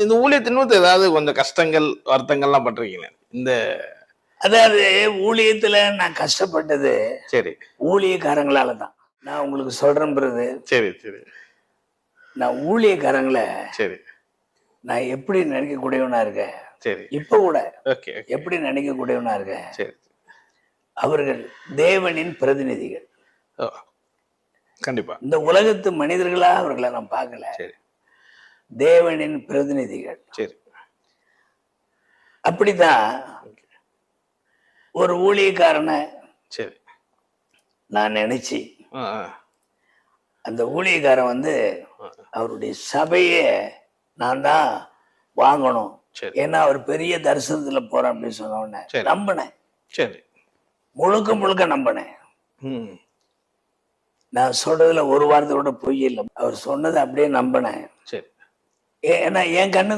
இந்த ஊழியத்தின் ஏதாவது கொஞ்சம் கஷ்டங்கள் வருத்தங்கள்லாம் பட்டிருக்கீங்க. இந்த அதாவது ஊழியத்துல நான் கஷ்டப்பட்டது சரி. ஊழியக்காரங்களால தான் நான் உங்களுக்கு சொல்றேன் பிறகு சரி சரி. நான் ஊழியக்காரங்களை சரி. நான் எப்படி நினைக்கக்கூடியவனா இருக்கேன்? சரி. இப்ப கூட ஓகே ஓகே. எப்படி நினைக்கக்கூடியவனா இருக்கேன்? சரி. அவர்கள் தேவனின் பிரதிநிதிகள். ஓ கண்டிப்பா. இந்த உலகத்து மனிதர்களா அவர்களை நான் பார்க்கல. சரி. தேவனின் பிரதிநிதிகள். சரி. அப்படித்தான் ஒரு ஊழியக்காரனை சரி. நான் நினைச்சு அந்த ஊழியக்காரன் வந்து. அவருடைய சபையை நான் தான் வாங்கணும். ஏன்னா அவர் பெரிய தரிசனத்துல போறேன் அப்படின்னு சொன்ன. நம்பினேன். சரி. முழுக்க முழுக்க நம்பினேன். நான் சொல்றதுல ஒரு வார்த்தை கூட பொய் இல்லை. அவர் சொன்னதை அப்படியே நம்பினேன். சரி. ஏன்னா என் கண்ணு